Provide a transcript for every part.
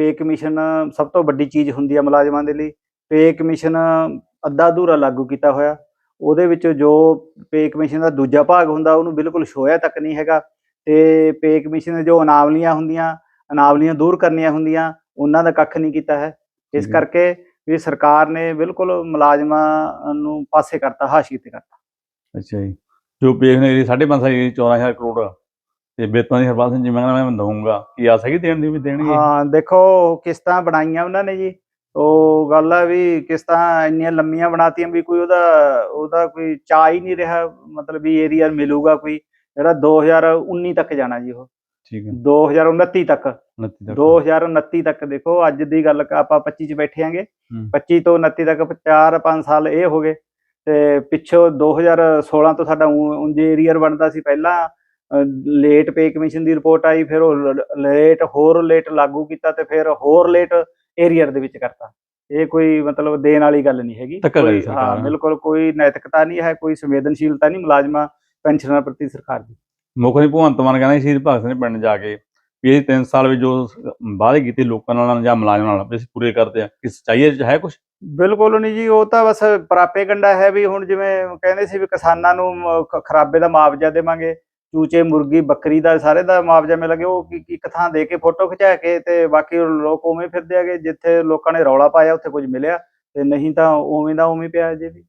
Pay commission ਸਭ ਤੋਂ ਵੱਡੀ ਚੀਜ਼ ਹੁੰਦੀ ਹੈ ਮੁਲਾਜ਼ਮਾਂ ਦੇ ਲਈ। ਪੇ ਕਮਿਸ਼ਨ ਅੱਧਾ ਅਧੂਰਾ ਲਾਗੂ ਕੀਤਾ ਹੋਇਆ। ਉਹਦੇ ਵਿੱਚ ਜੋ ਪੇ ਕਮਿਸ਼ਨ ਦਾ ਦੂਜਾ ਭਾਗ ਹੁੰਦਾ ਉਹਨੂੰ ਬਿਲਕੁਲ ਛੋਇਆ ਤੱਕ ਨਹੀਂ ਹੈਗਾ। ਤੇ ਪੇ ਕਮਿਸ਼ਨ ਦੇ ਜੋ ਅਨਾਵਲੀਆਂ ਹੁੰਦੀਆਂ ਅਨਾਵਲੀਆਂ ਦੂਰ ਕਰਨੀਆਂ ਹੁੰਦੀਆਂ ਉਹਨਾਂ ਦਾ ਕੱਖ ਨਹੀਂ ਕੀਤਾ ਹੈ। ਇਸ। ਕਰਕੇ ਵੀ ਸਰਕਾਰ ਨੇ ਬਿਲਕੁਲ ਮੁਲਾਜ਼ਮਾਂ ਨੂੰ ਪਾਸੇ ਕਰਤਾ ਹਾਸ਼ੀਏ ਤੇ ਕਰਤਾ। ਅੱਛਾ ਜੀ। ਜੋ ਪੇਖ ਨੇ ਜਿਹੜੀ 5.5 ਸਾਲ ਦੀ 14000 ਕਰੋੜ ਤੇ ਬੇਤਨ ਦੀ ਹਰਪਾਲ ਸਿੰਘ ਜੀ ਮੈਂ ਕਹਿੰਦਾ ਮੈਂ ਦਊਂਗਾ। ਕੀ ਆਸ ਹੈਗੀ ਦੇਣ ਦੀ ਵੀ ਦੇਣਗੇ? ਹਾਂ ਦੇਖੋ ਕਿਸ਼ਤਾਂ ਬਣਾਈਆਂ ਉਹਨਾਂ ਨੇ ਜੀ। ਉਹ ਗੱਲ ਆ ਵੀ ਕਿਸ਼ਤਾਂ ਇੰਨੀਆਂ ਲੰਮੀਆਂ ਬਣਾਤੀਆਂ ਵੀ ਕੋਈ ਉਹਦਾ ਉਹਦਾ ਕੋਈ ਚਾਹ ਹੀ ਨਹੀਂ ਰਿਹਾ। ਮਤਲਬ ਵੀ ਏਰੀਆ ਮਿਲੂਗਾ ਕੋਈ। ਜਿਹੜਾ 2019 ਤੱਕ ਜਾਣਾ ਜੀ ਉਹ। ਠੀਕ ਹੈ। 2029 ਤੱਕ। 29 ਤੱਕ। 2029 ਤੱਕ ਦੇਖੋ ਅੱਜ ਦੀ ਗੱਲ ਕ- ਆਪਾਂ 25 ਚ ਬੈਠੇ ਆਂਗੇ। ਹੂੰ। 25 ਤੋਂ 29 ਤੱਕ 4 5 ਸਾਲ ਇਹ ਹੋ ਗਏ। ਤੇ ਪਿੱਛੋਂ 2016 ਤੋਂ ਸਾਡਾ ਉਂਝ ਏਰੀਅਰ ਬਣਦਾ ਸੀ ਪਹਿਲਾਂ। ਲੇਟ ਪੇ ਕਮਿਸ਼ਨ ਦੀ ਰਿਪੋਰਟ ਆਈ ਫਿਰ ਉਹ ਲੇਟ ਹੋਰ ਲੇਟ ਲਾਗੂ ਕੀਤਾ ਤੇ ਫਿਰ ਹੋਰ ਲੇਟ ਏਰੀਅਰ ਦੇ ਵਿੱਚ ਕਰਤਾ। ਇਹ ਕੋਈ ਮਤਲਬ ਦੇਣ ਵਾਲੀ ਗੱਲ ਨਹੀਂ ਹੈਗੀ। ਕੋਈ- ਹਾਂ। ਬਿਲਕੁਲ ਕੋਈ ਨੈਤਿਕਤਾ ਨਹੀਂ ਹੈ ਕੋਈ ਸੰਵੇਦਨਸ਼ੀਲਤਾ ਨਹੀਂ ਮੁਲਾਜ਼ਮਾਂ ਪੈਨਸ਼ਨਰਾਂ ਪ੍ਰਤੀ ਸਰਕਾਰ ਦੀ। ਮੁੱਖ ਮੰਤਰੀ ਭਗਵੰਤ ਮਾਨ ਕਹਿੰਦਾ ਸੀ ਸ਼ਹੀਦ ਭਗਤ ਸਿੰਘ ਪਿੰਡ ਜਾ ਕੇ ਵੀ ਇਹ 3 ਸਾਲ ਵਿੱਚ ਜੋ ਵਾਅਦੇ ਕੀਤੇ ਲੋਕਾਂ ਨਾਲ ਜਾਂ ਮੁਲਾਜ਼ਮਾਂ ਨਾਲ ਵੀ ਅਸੀਂ ਪੂਰੇ ਕਰਦੇ ਆ ਕਿ ਸੱਚਾਈ ਹੈ ਕੁਝ ਬਿਲਕੁਲ ਨਹੀਂ ਜੀ ਉਹ ਤਾਂ ਬਸ ਪ੍ਰਾਪੇ ਗੰਡਾ ਹੈ ਵੀ ਹੁਣ ਜਿਵੇਂ ਕਹਿੰਦੇ ਸੀ ਵੀ ਕਿਸਾਨਾਂ ਨੂੰ ਖਰਾਬੇ ਦਾ ਮੁਆਵਜ਼ਾ ਦੇਵਾਂਗੇ। ਚੂਚੇ ਮੁਰਗੀ ਬੱਕਰੀ ਦਾ ਸਾਰੇ ਦਾ ਮੁਆਵਜ਼ਾ ਮਿਲ ਗਿਆ। ਉਹ ਕੀ- ਇੱਕ ਥਾਂ ਦੇ ਕੇ ਫੋਟੋ ਖਿਚਾ ਕੇ ਤੇ ਬਾਕੀ ਲੋਕ ਉਵੇਂ ਫਿਰਦੇ ਆਗੇ ਜਿੱਥੇ ਲੋਕਾਂ ਨੇ ਰੌਲਾ ਪਾਇਆ ਉੱਥੇ ਕੁਝ ਮਿਲਿਆ ਤੇ ਨਹੀਂ ਤਾਂ ਉਵੇਂ ਦਾ ਉਵੇਂ ਪਿਆ ਜੇ ਵੀ।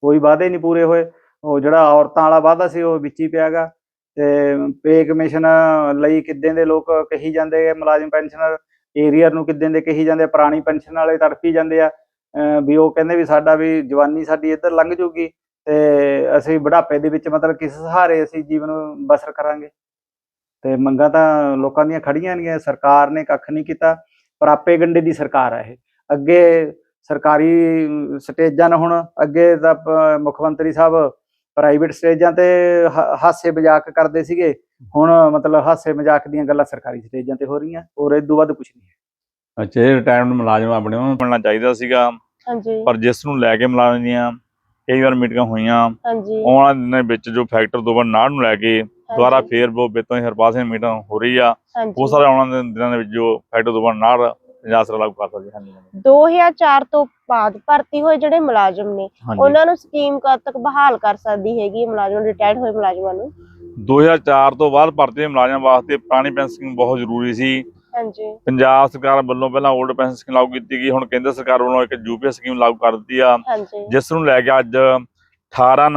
ਕੋਈ ਵਾਅਦੇ ਨਹੀਂ ਪੂਰੇ ਹੋਏ। ਉਹ ਜਿਹੜਾ ਔਰਤਾਂ ਵਾਲਾ ਵਾਅਦਾ ਸੀ ਉਹ ਵਿੱਚ ਹੀ ਪਿਆਗਾ ਤੇ ਪੇ ਕਮਿਸ਼ਨ ਲਈ ਕਿੱਦਾਂ ਦੇ ਲੋਕ ਕਹੀ ਜਾਂਦੇ ਆ ਮੁਲਾਜ਼ਮ ਪੈਨਸ਼ਨਰ ਏਰੀਅਰ ਨੂੰ ਕਿੱਦਾਂ ਦੇ ਕਹੀ ਜਾਂਦੇ ਆ, ਪੁਰਾਣੀ ਪੈਨਸ਼ਨ ਵਾਲੇ ਤੜਫੀ ਜਾਂਦੇ ਆ। ਅਹ ਵੀ ਉਹ ਕਹਿੰਦੇ ਵੀ ਸਾਡਾ ਵੀ ਜਵਾਨੀ ਸਾਡੀ ਇੱਧਰ ਲੰਘ ਜੂਗੀ। ਤੇ ਅਸੀਂ ਬੁਢਾਪੇ ਦੇ ਵਿੱਚ ਮਤਲਬ ਕਿਸ ਸਹਾਰੇ ਅਸੀਂ ਜੀਵਨ ਬਸਰ ਕਰਾਂਗੇ? ਤੇ ਮੰਗਾਂ ਤਾਂ ਲੋਕਾਂ ਦੀਆਂ ਖੜੀਆਂ ਨਹੀਂ ਸਰਕਾਰ ਨੇ ਕੱਖ ਨਹੀਂ ਕੀਤਾ ਪ੍ਰਾਪੇ ਗੰਡੇ ਦੀ ਸਰਕਾਰ ਹੈ ਇਹ। ਅੱਗੇ ਸਰਕਾਰੀ ਸਟੇਜਾਂ ਨੇ ਹੁਣ ਅੱਗੇ ਤਾਂ ਪ- ਮੁੱਖ ਮੰਤਰੀ ਸਾਹਿਬ ਪ੍ਰਾਈਵੇਟ ਸਟੇਜਾਂ ਤੇ ਹਾਸੇ ਮਜ਼ਾਕ ਕਰਦੇ ਸੀਗੇ। ਹੁਣ ਮਤਲਬ ਹਾਸੇ ਮਜ਼ਾਕ ਦੀਆਂ ਗੱਲਾਂ ਸਰਕਾਰੀ ਸਟੇਜਾਂ ਤੇ ਹੋ ਰਹੀਆਂ ਔਰ ਇਹ ਤੋਂ ਵੱਧ ਕੁਝ ਨਹੀਂ ਹੈ। ਅੱਛਾ ਇਹ ਰਿਟਾਇਰਮੈਂਟ ਮੁਲਾਜ਼ਮ ਆਪਣੇ ਉਹਨੂੰ ਬਣਨਾ ਚਾਹੀਦਾ ਸੀਗਾ। ਹਾਂਜੀ। ਪਰ ਜਿਸ ਨੂੰ ਲੈ ਕੇ ਮੁਲਾਜ਼ਮ ਦੀਆਂ ਕਈ ਵਾਰ ਮੀਟਿੰਗਾਂ ਹੋਈਆਂ। ਹਾਂਜੀ। ਵਾਲੇ ਦਿਨਾਂ ਵਿੱਚ ਜੋ ਫੈਕਟਰ ਦੋ ਵਾਰ ਨਾੜ ਨੂੰ ਲੈ ਕੇ ਦੁਬਾਰਾ ਫੇਰ ਉਹ ਬੇਤਨ ਦੀ ਹਰਪਾਲ ਸਿੰਘ ਮੀਟਿੰਗ ਹੋ ਰਹੀ ਆ। ਬਹੁਤ ਸਾਰੇ ਆਉਣ ਵਾਲੇ ਦਿਨਾਂ ਦੇ ਵਿੱਚ ਜੋ ਫੈਕਟਰ ਦੋ ਵਾਰ ਨਾੜ ਸਰਕਾਰ ਲਾਗੂ ਕਰ ਸਕਦੀ ਹੈ। 2004 ਤੋਂ ਬਾਅਦ ਭਰਤੀ ਹੋਏ ਜਿਹੜੇ ਮੁਲਾਜ਼ਮ ਨੇ ਉਹਨਾਂ ਨੂੰ ਸਕੀਮ ਕਦ ਤੱਕ ਬਹਾਲ ਕਰ ਸਕਦੀ ਹੈਗੀ ਮੁਲਾਜ਼ਮ ਰਿਟਾਇਰਡ ਹੋਏ ਮੁਲਾਜ਼ਮਾਂ ਨੂੰ? 2004 ਤੋਂ ਬਾਅਦ ਭਰਤੀ ਦੇ ਮੁਲਾਜ਼ਮਾਂ ਵਾਸਤੇ ਪੁਰਾਣੀ ਪੈਨਸ਼ਨ ਸਕੀਮ ਬਹੁਤ ਜ਼ਰੂਰੀ ਸੀ। ਹਾਂਜੀ। ਪੰਜਾਬ ਸਰਕਾਰ ਵੱਲੋਂ ਪਹਿਲਾਂ 올ਡ ਪੈਨਸ਼ਨ ਸਕੀਮ ਲਾਗੂ ਕੀਤੀ ਗਈ ਹੁਣ ਕੇਂਦਰ ਸਰਕਾਰ ਵੱਲੋਂ ਇੱਕ ਯੂਪੀਐਸ ਸਕੀਮ ਲਾਗੂ ਕਰ ਦਿੱਤੀ ਆ। ਹਾਂਜੀ। ਜਿਸ ਨੂੰ ਲੈ ਕੇ ਅੱਜ 18